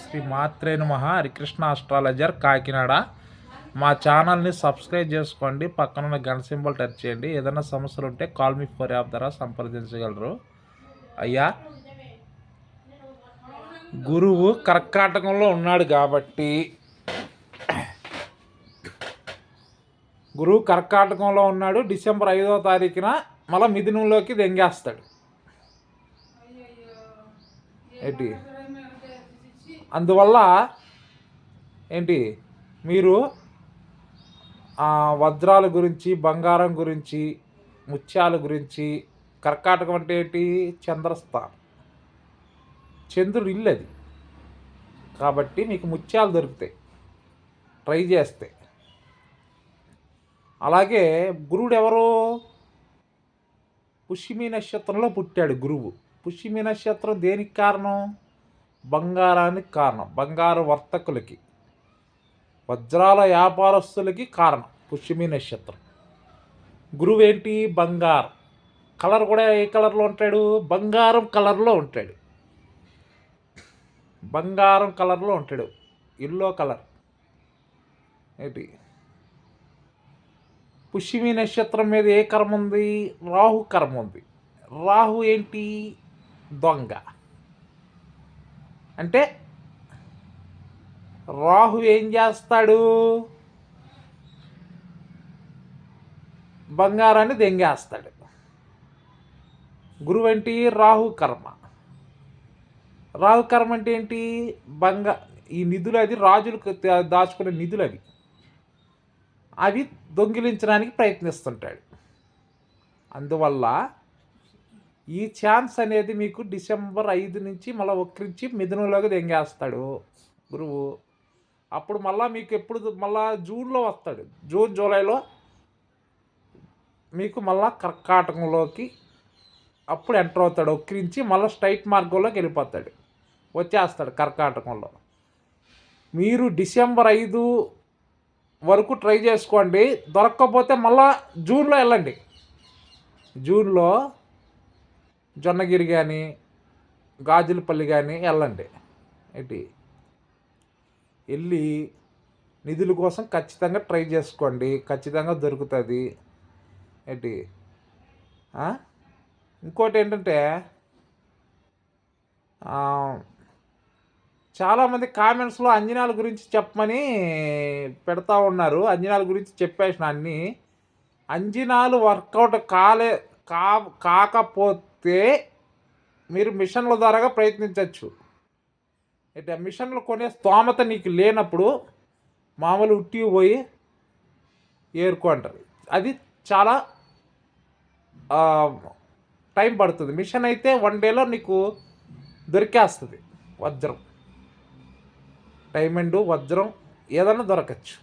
శ్రీ మాత్రేను మహా హరికృష్ణ ఆస్ట్రాలజర్ కాకినాడ. మా ఛానల్ని సబ్స్క్రైబ్ చేసుకోండి. పక్కన ఉన్న గంట సింబల్ టచ్ చేయండి. ఏదైనా సమస్యలు ఉంటే కాల్ మీ ఫోర్ యాప్ ద్వారా సంప్రదించగలరు. అయ్యా గురువు కర్కాటకంలో ఉన్నాడు కాబట్టి గురువు కర్కాటకంలో ఉన్నాడు. డిసెంబర్ ఐదో తారీఖున మళ్ళీ మిథునంలోకి దెంగేస్తాడు. ఏంటి? అందువల్ల ఏంటి? మీరు వజ్రాల గురించి బంగారం గురించి ముత్యాల గురించి కర్కాటకం అంటే ఏంటి? చంద్రస్థానం. చంద్రుడు ఇల్లు అది. కాబట్టి మీకు ముత్యాలు దొరుకుతాయి. ట్రై చేస్తే. అలాగే గురువుడు ఎవరు పుష్యమి నక్షత్రంలో పుట్టాడు గురువు. పుష్యమి నక్షత్రం దేనికి కారణం? బంగారానికి కారణం బంగారు వర్తకులకి వజ్రాల వ్యాపారస్తులకి కారణం పుష్యమి నక్షత్రం. గురువు ఏంటి బంగారం. కలర్ కూడా ఏ కలర్లో ఉంటాడు? బంగారం కలర్లో ఉంటాడు. బంగారం కలర్లో ఉంటాడు. Yellow colour. ఏంటి? పుష్యమి నక్షత్రం మీద ఏ కర్మ ఉంది? రాహు కర్మ ఉంది. రాహు ఏంటి? దొంగ. అంటే రాహు ఏం చేస్తాడు? బంగారాన్ని దెంగేస్తాడు. గురువు ఏంటి రాహు కర్మ. రాహు కర్మ అంటే ఏంటి? బంగా ఈ నిధులు అది రాజులు దాచుకునే నిధులు అవి. అవి దొంగిలించడానికి ప్రయత్నిస్తుంటాడు. అందువల్ల ఈ ఛాన్స్ అనేది మీకు డిసెంబర్ ఐదు నుంచి మళ్ళీ వక్రించి మిథునంలోకి దెంగేస్తాడు గురువు. అప్పుడు మళ్ళీ మీకు ఎప్పుడు మళ్ళా జూన్లో వస్తాడు. జూన్ జూలైలో మీకు మళ్ళా కర్కాటకంలోకి అప్పుడు ఎంటర్ అవుతాడు. వక్రించి మళ్ళీ స్ట్రైట్ మార్గంలోకి వెళ్ళిపోతాడు. వచ్చేస్తాడు కర్కాటకంలో. మీరు డిసెంబర్ ఐదు వరకు ట్రై చేసుకోండి. దొరక్కపోతే మళ్ళా జూన్లో వెళ్ళండి. జూన్లో జొన్నగిరి కానీ గాజులపల్లి కానీ వెళ్ళండి. ఏంటి? వెళ్ళి నిధుల కోసం ఖచ్చితంగా ట్రై చేసుకోండి. ఖచ్చితంగా దొరుకుతుంది. ఏంటి? ఇంకోటి ఏంటంటే చాలామంది కామెంట్స్లో అంజనాల గురించి చెప్పమని పెడతా ఉన్నారు. అంజనాల గురించి చెప్పేసిన అన్నీ. అంజనాలు వర్కౌట్ కాలే కా కాకపోతే మీరు మిషన్ల ద్వారా ప్రయత్నించవచ్చు అయితే మిషన్లు కొనే స్తోమత నీకు లేనప్పుడు మామూలు ఉట్టి పోయి ఏరుకుంటారు అది చాలా టైం పడుతుంది. మిషన్ అయితే వన్ డేలో నీకు దొరికేస్తుంది. వజ్రం. డైమండ్ వజ్రం ఏదైనా దొరకచ్చు.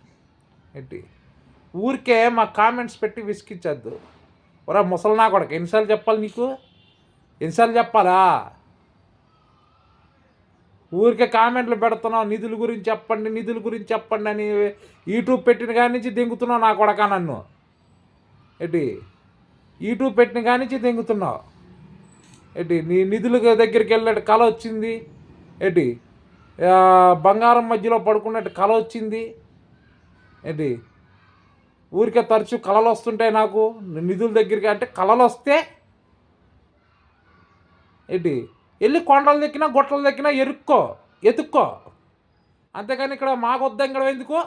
ఏంటి? ఊరికే మా కామెంట్స్ పెట్టి విసికించద్దు ఒరా ముసలినా కొడక ఎన్నిసార్లు చెప్పాలి నీకు? ఎన్నిసార్లు చెప్పాలా? ఊరికే కామెంట్లు పెడుతున్నావు నిధుల గురించి చెప్పండి నిధుల గురించి చెప్పండి అని యూట్యూబ్ పెట్టిన కాడి నుంచి దింగుతున్నావు నా కొడక నన్ను. ఏంటి? యూట్యూబ్ పెట్టిన కాడి నుంచి దింగుతున్నావు. ఏంటి? నీ నిధుల దగ్గరికి వెళ్ళినట్టు కళ వచ్చింది? ఏంటి? బంగారం మధ్యలో పడుకున్నట్టు కళ వచ్చింది? ఏంటి? ఊరికే తరచు కళలు వస్తుంటాయి నాకు. నిధుల దగ్గరికి అంటే కళలు వస్తే ఏంటి? వెళ్ళి కొండలు దక్కినా గుట్టలు దక్కినా ఎరుక్కో ఎతుక్కో. అంతేకాని ఇక్కడ మాకు వద్దాం ఇక్కడ ఎందుకు?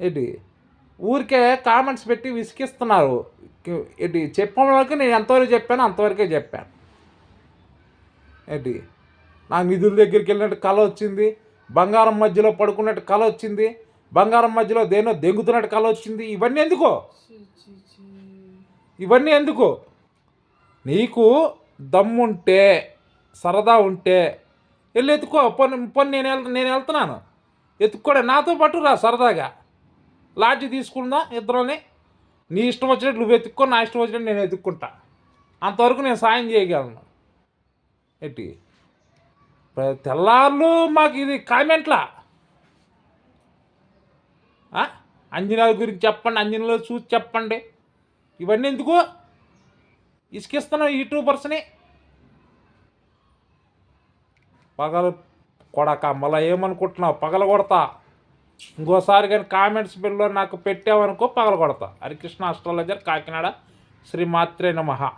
ఏంటి? ఊరికే కామెంట్స్ పెట్టి విసిగిస్తున్నారు ఏంటి? చెప్పడం వరకు నేను ఎంతవరకు చెప్పాను అంతవరకే చెప్పాను. ఏంటి? నాకు నిధుల దగ్గరికి వెళ్ళినట్టు కళ వచ్చింది. బంగారం మధ్యలో పడుకున్నట్టు కళ వచ్చింది. బంగారం మధ్యలో దేనో దెంగుతున్నట్టు కళ వచ్చింది. ఇవన్నీ ఎందుకో? ఇవన్నీ ఎందుకు? నీకు దమ్ముంటే సరదా ఉంటే వెళ్ళి ఎత్తుకో పొన్ను పొన్ని నేను వెళ్ నేను వెళ్తున్నాను. ఎత్తుక్కోడే నాతో పాటు రా సరదాగా. లాడ్జి తీసుకుందా ఇద్దరుని? నీ ఇష్టం వచ్చినట్టు నువ్వు ఎత్తుక్కో నా ఇష్టం వచ్చినట్టు నేను ఎత్తుక్కుంటా. అంతవరకు నేను సాయం చేయగలను. ఎట్టి తెల్లార్లు మాకు ఇది కామెంట్లా. అంజనాల గురించి చెప్పండి అంజనాలో చూసి చెప్పండి. ఇవన్నీ ఎందుకు? ఇసుకిస్తున్నాం యూట్యూబర్స్ని పగల కొడక మళ్ళీ ఏమనుకుంటున్నావు? పగల కొడతా. ఇంకోసారి కానీ కామెంట్స్ బిల్లో నాకు పెట్టావనుకో పగల కొడతా. హరికృష్ణ ఆస్ట్రాలజర్ కాకినాడ. శ్రీ మాత్రే నమ.